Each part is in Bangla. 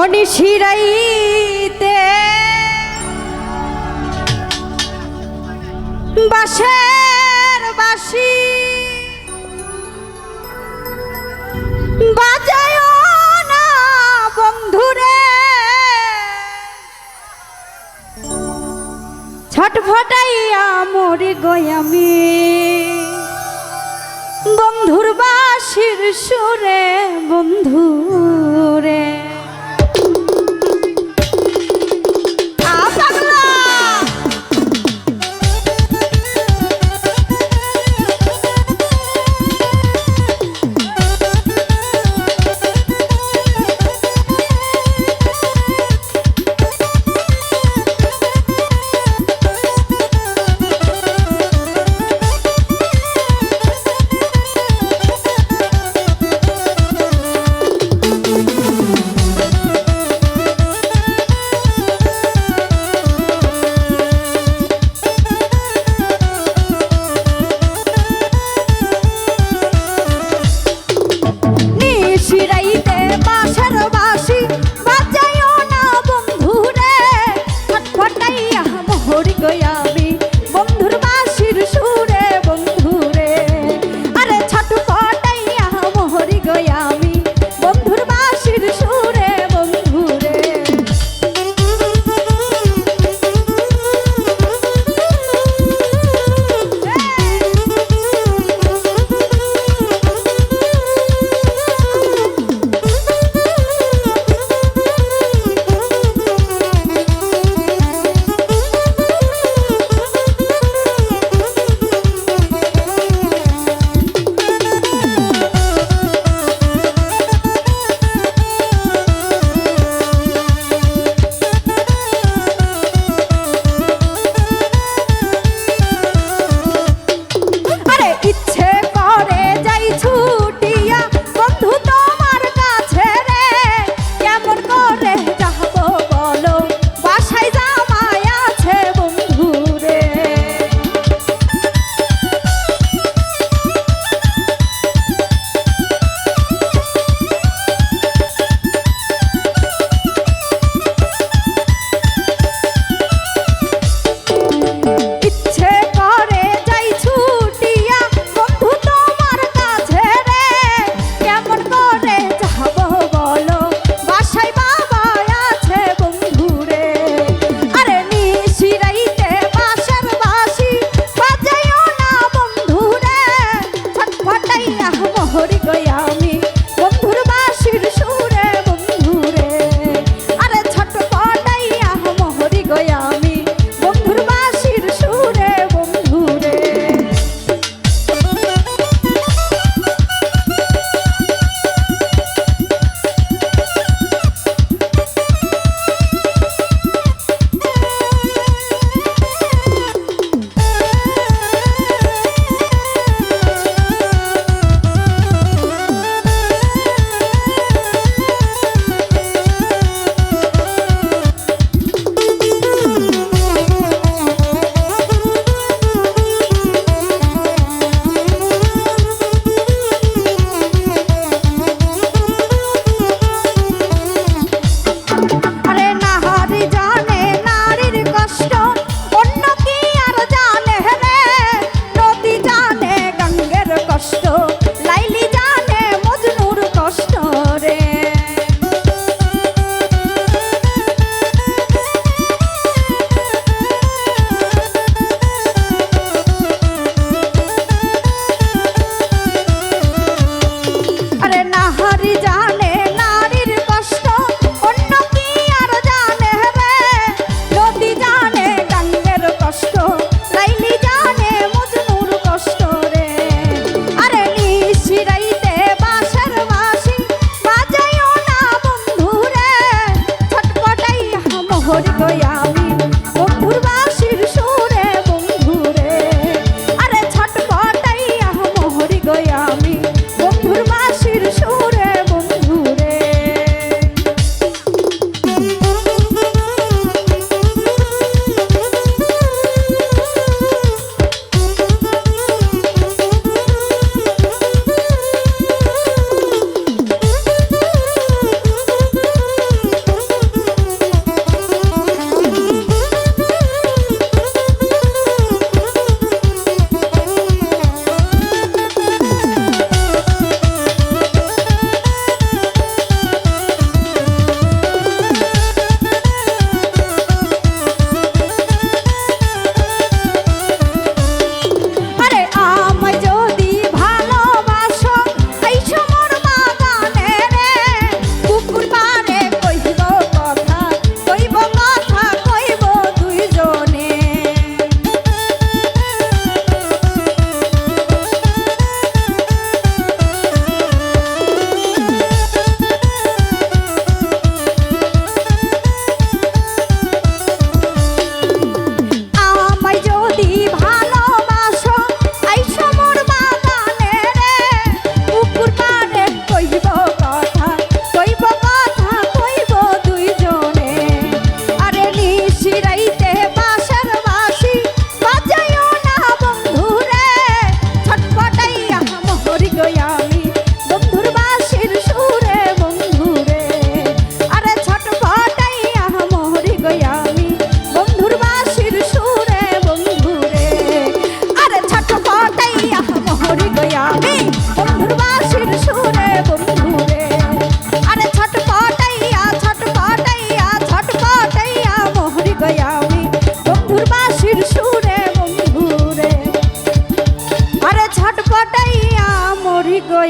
অনিশিরাইতে বাঁশের বাসি বাজায় না বন্ধুরে। ছটফটাইয়া মরে গয়ামি বন্ধুর বাসির সুরে বন্ধুরে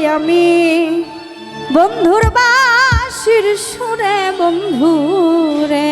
আমি। বন্ধুর বাসির সুরে বন্ধুরে।